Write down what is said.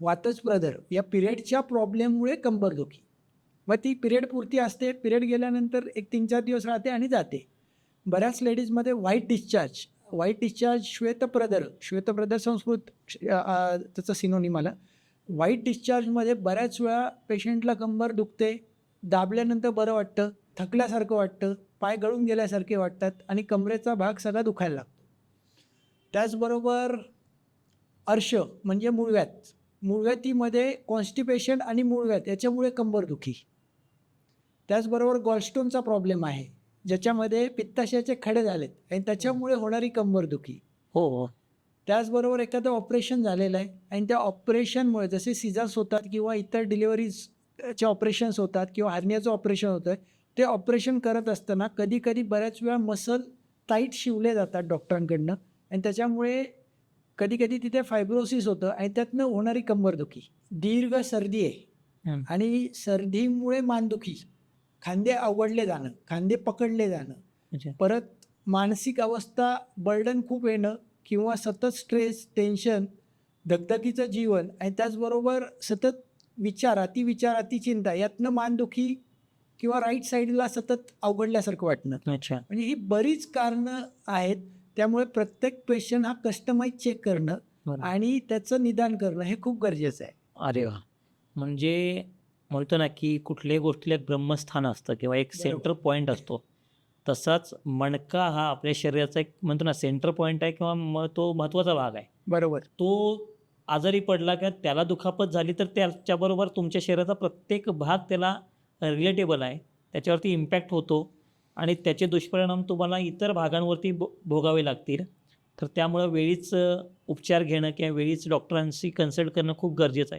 वातच brother या पिरियडच्या प्रॉब्लेममुळे कंबरदुखी. मग ती पिरियड पुरती असते. पिरियड गेल्यानंतर एक तीन चार दिवस राहते आणि जाते. बऱ्याच लेडीजमध्ये व्हाईट डिस्चार्ज व्हाईट डिस्चार्ज श्वेतप्रदर श्वेतप्रदर संस्कृत त्याचं सिनोनिम आलं. व्हाईट डिस्चार्जमध्ये बऱ्याच वेळा पेशंटला कंबर दुखते. दाबल्यानंतर बरं वाटतं. थकल्यासारखं वाटतं. पाय गळून गेल्यासारखे वाटतात आणि कमरेचा भाग सगळा दुखायला लागतो. त्याचबरोबर अर्श म्हणजे मुळव्यात मूळव्यातीमध्ये कॉन्स्टिपेशन आणि मूळव्यात याच्यामुळे कंबरदुखी. त्याचबरोबर गॉलस्टोनचा प्रॉब्लेम आहे ज्याच्यामध्ये पित्ताशयाचे खडे झालेत आणि त्याच्यामुळे होणारी कंबरदुखी. हो हो. त्याचबरोबर एखादं ऑपरेशन झालेलं आहे आणि त्या ऑपरेशनमुळे जसे सिझर्स होतात किंवा इतर डिलिव्हरीजचे ऑपरेशन्स होतात किंवा हार्नियाचं ऑपरेशन होतं ते ऑपरेशन करत असताना कधी कधी बऱ्याच वेळा मसल टाईट शिवले जातात डॉक्टरांकडनं आणि त्याच्यामुळे कधी कधी तिथे फायब्रोसिस होतं आणि त्यातनं होणारी कंबरदुखी. दीर्घ सर्दी आहे. आणि सर्दीमुळे मानदुखी. खांदे आवडले जाणं खांदे पकडले जाणं. परत मानसिक अवस्था बर्डन खूप येणं किंवा सतत स्ट्रेस टेन्शन धगधगीचं जीवन आणि त्याचबरोबर सतत विचार अतिविचार अतिचिंता यातनं मानदुखी किंवा राईट साईडला सतत अवघडल्यासारखं वाटणं. अच्छा. म्हणजे ही बरीच कारणं आहेत. त्यामुळे प्रत्येक पेशंट हा कस्टमाइज चेक करणं. आणि त्याचं निदान करणं हे खूप गरजेचं आहे. अरे वा. म्हणजे म्हणतो ना की कुठल्याही गोष्टीला एक ब्रह्मस्थान असतं किंवा एक. सेंटर पॉईंट असतो. तसाच मणका हा आपल्या शरीराचा एक म्हणतो ना सेंटर पॉईंट आहे किंवा म तो महत्त्वाचा भाग आहे. बरोबर. तो आजारी पडला किंवा त्याला दुखापत झाली तर त्याच्याबरोबर तुमच्या शरीराचा प्रत्येक भाग त्याला रिलेटेबल आहे. त्याच्यावरती इम्पॅक्ट होतो. आणि त्याचे दुष्परिणाम तुम्हाला इतर भागांवरती भो भोगावे लागतील. तर त्यामुळं वेळीच उपचार घेणं किंवा वेळीच डॉक्टरांशी कन्सल्ट करणं खूप गरजेचं आहे.